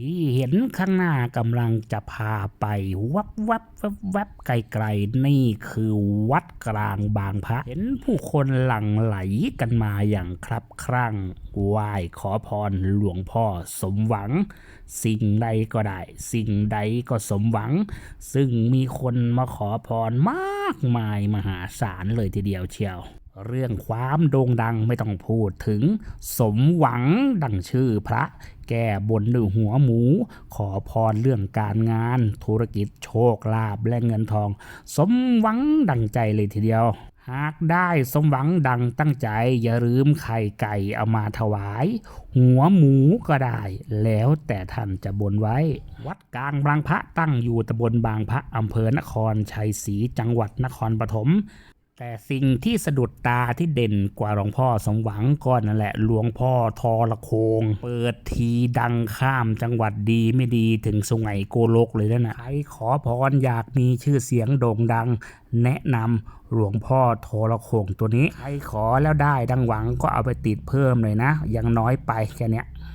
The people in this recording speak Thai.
ที่เห็นข้างหน้ากำลังจะพาไปวับวับวับวับไกลๆนี่คือวัดกลางบางพระ เห็นผู้คนหลั่งไหลกันมาอย่างครับครั่งไหว้ขอพรหลวงพ่อสมหวัง สิ่งใดก็ได้ สิ่งใดก็สมหวัง ซึ่งมีคนมาขอพรมากมายมหาศาลเลยทีเดียวเชียว เรื่องความโด่งดังไม่ต้องพูดถึง สมหวังดังชื่อพระ แก้บนด้วยหัวหมู ขอพรเรื่องการงาน ธุรกิจโชคลาภและเงินทอง สมหวังดังใจเลยทีเดียว หากได้สมหวังดังตั้งใจ อย่าลืมไข่ไก่เอามาถวาย หัวหมูก็ได้ แล้วแต่ท่านจะบนไว้ วัดกลางบางพระตั้งอยู่ตำบลบางพระอำเภอนครชัยศรีจังหวัดนครปฐม แต่สิ่งที่สะดุดตาที่เด่นกว่าหลวงพ่อสมหวังก็นั่นแหละหลวงพ่อทอละโคง เปิดทีดังข้ามจังหวัดดีไม่ดีถึงสุไหงโกโลกเลยนะนะใครขอพรอยากมีชื่อเสียงโด่งดัง แนะนำหลวงพ่อโทรโคงตัวนี้ใครขอแล้วได้ดังหวังก็เอาไปติดเพิ่มเลยนะยังน้อยไปแค่เนี้ย